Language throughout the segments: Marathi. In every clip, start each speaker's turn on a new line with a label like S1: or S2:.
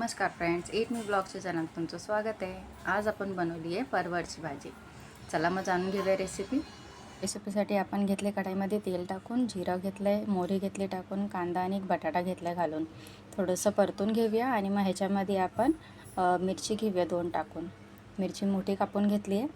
S1: नमस्कार फ्रेंड्स एट मी ब्लॉगच्या चॅनल तुमचं स्वागत आहे. आज आपण बनवली आहे परवडची भाजी. चला मग जाणून घेऊया रेसिपी रेसिपीसाठी आपण घेतले कढाईमध्ये तेल टाकून जिरं घेतलं आहे मोहरी घेतली टाकून कांदा आणि एक बटाटा घेतला घालून. थोडंसं परतून घेऊया आणि मग ह्याच्यामध्ये आपण मिरची घेऊया दोन टाकून. मिरची मोठी कापून घेतली आहे.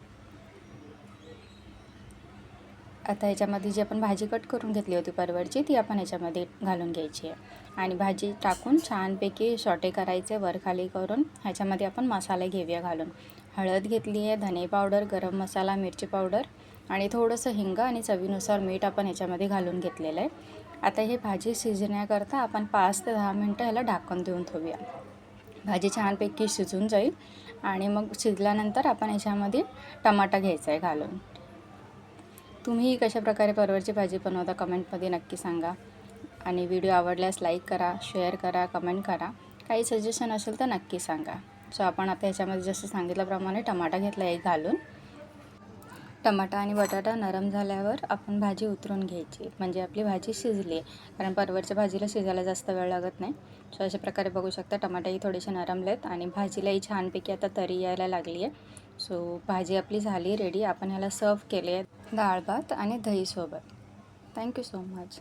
S1: आता ह्याच्यामध्ये जी आपण भाजी कट करून घेतली होती परवरची ती आपण ह्याच्यामध्ये घालून घ्यायची आहे. आणि भाजी टाकून छानपैकी शॉटे करायचे वर खाली करून ह्याच्यामध्ये आपण मसाले घेऊया घालून. हळद घेतली आहे धने पावडर गरम मसाला मिरची पावडर आणि थोडंसं हिंग आणि चवीनुसार मीठ आपण ह्याच्यामध्ये घालून घेतलेलं आहे. आता हे भाजी शिजण्याकरता आपण पाच ते दहा मिनटं ह्याला ढाकून देऊन ठेवूया. भाजी छानपैकी शिजून जाईल आणि मग शिजल्यानंतर आपण ह्याच्यामध्ये टमाटा घ्यायचा आहे घालून. तुम्ही कशाप्रकारे परवरची भाजी बनवता कमेंटमध्ये नक्की सांगा. आणि व्हिडिओ आवडल्यास लाईक करा शेअर करा कमेंट करा. काही सजेशन असेल तर नक्की सांगा. सो आपण आता ह्याच्यामध्ये जसं सांगितल्याप्रमाणे टमाटा घेतला एक घालून. टमाटा आणि बटाटा नरम झाल्यावर आपण भाजी उतरून घ्यायची. म्हणजे आपली भाजी शिजली आहे. कारण परवरच्या भाजीला शिजायला जास्त वेळ लागत नाही. सो अशा प्रकारे बघू शकता टमाटाही थोडेसे नरमलेत. आणि भाजीलाही छानपैकी आता तरी यायला लागली आहे. सो भाजी आपली झाली रेडी आपण ह्याला सर्व केले आहे डाळ भात आणि दहीसोबत थँक्यू सो मच